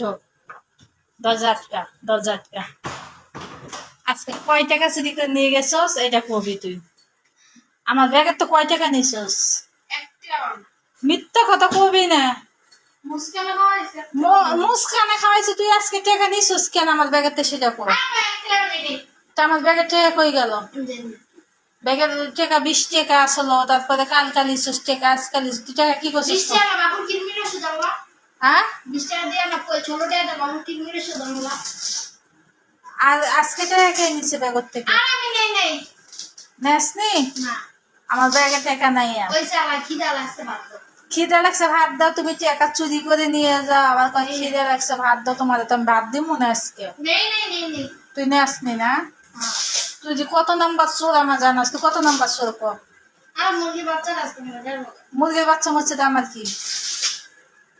ঢোক দরজা দরজা আটকা আজকে কয় টাকা চুরি করে নিয়ে গেছস? এটা কবি তুই। আমার ব্যাগের তো কয় টাকা নিছস মিথ্যা কথা কবি না। মুস্কানে খাওয়াইছে, তুই আজকে টাকা নিছস কেন আমার ব্যাগের তো সেটা কর। আমার ব্যাগের টাকা কই গেল? ব্যাগের টাকা বিশ টাকা আসলো, তারপরে কালকা নিছস টাকা আজকাল নিছস তুই টাকা কি করছিস? হ্যাঁ? বিশ টাকা দিয়ে না কই টাকা বাবুর কিরমির ওষুধ আনলা আর আজকে টাকা কে নিছে ব্যাগের থেকে। আমি নেই নেই। নেসনি? না। আমার ব্যাগে টাকা নাই আর। ওই চালা খিদা লাগছে ভাত দাও। লাগছে ভাত দাও তুমি টাকা চুরি করে নিয়ে যাও। আবার কয় খিদে লাগছে ভাত দাও তোমার তো আমি ভাত দিব না আজকে। নেই নেই নেই নেই। তুই নেসনি না। তুই যে কত নাম্বার চোর আমার জানাস তুই কত নাম্বার চোর কর? আর মুরগি বাচ্চা আসতে মুরগির বাচ্চা মরছে তো আমার কি?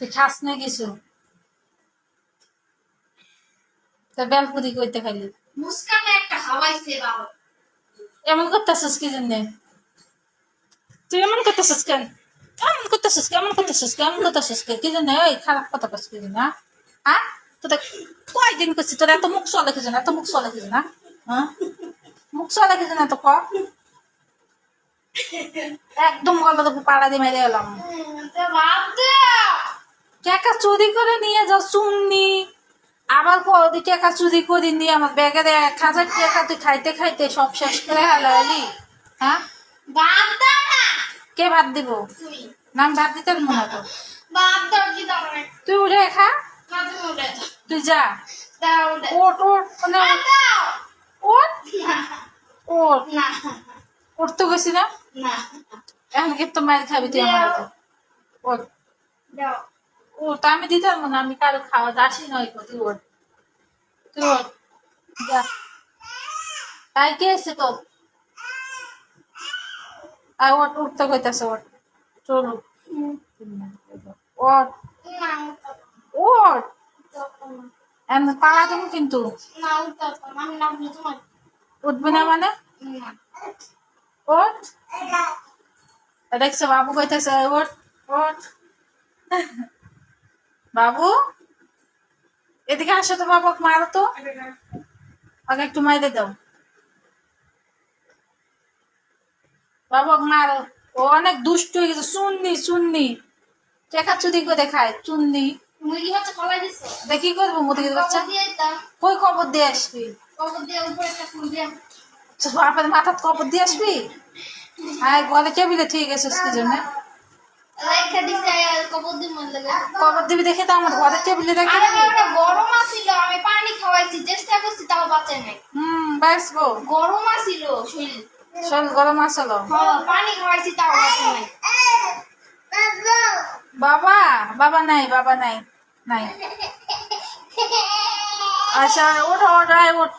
তুই খাস না কিছু তা বেলপুরি কইতে খাইলি মুস্কানে একটা হাওয়াইছে বাবা। এমন করতেছিস কি জন্য? তুই এমন করতেছিস কেন? এমন করতেছিস কেমন করতেছিস কেমন করতেছিস কে কি জন্য? এই খারাপ কথা করছিস কি জন্য হ্যাঁ? তোদের কয়দিন করছিস তোর এত মুখ চলে কি জন্য এত মুখ চলে কি জন্য হ্যাঁ? মুখ চলে কি জন্য এত ক? একদম গলা তো পাড়া দিয়ে মেরে এলাম। টাকা চুরি করে নিয়ে যাও চুন্নি। আবার কদি টাকা চুরি করে নিয়ে আমার ব্যাগের এক হাজার টাকা তুই খাইতে খাইতে সব শেষ করে হালালি হ্যাঁ? বাদ কে ভাত দিব? নাম ভাত দিতে মনে তো। বাদ তুই উঠে খা। তুই যা। ওট ওট মানে বাদ ওট ওট উঠতে গেছি না। এখন কি তো মায়ের খাবি তুই আমার ওট ওট আমি দিতে পারব না, আমি কারও খাওয়া দাসি নয় কো তুই ওট তুই ওট যা। তাই কে এসে তোর? আর ওট উঠতে কইতাছে ওট চলো। ওট ওট এখন পাড়া দেবো কিন্তু। উঠবে না মানে? ওট দেখছ, বাবু কইতেছে ওট ওট বাবু? এদিকে আসো তো বাবু মারো তো। আগে একটু মাইরে দাও। বাবু মারো। ও অনেক দুষ্ট হয়ে গেছে। শুননি শুননি টেকা চুরি করে খায় চুননি। দেখি করব মুদির বাচ্চা? কবর দিয়ে কই দিয়ে আসবি? কবর দিয়ে দিয়ে তো বাপের মাথার খবর দিয়ে আসবি? হ্যাঁ ঘরে টেবিলে ঠিক আছে জন্য। কবর দিয়ে লাগে খবর দিবি দেখে তো আমার ঘরের টেবিলে রেখে আরে দিবি ওটা গরম আছিল আমি পানি খাওয়াইছি চেষ্টা করছি তাও বাঁচে নাই। হুম বাঁচবো। গরম আছিল শরীর। শরীর গরম আসলো হ্যাঁ পানি খাওয়াইছি তাও বাঁচে নাই। বাবা বাবা নাই বাবা নাই নাই। আচ্ছা ওঠ ওঠ ওঠ।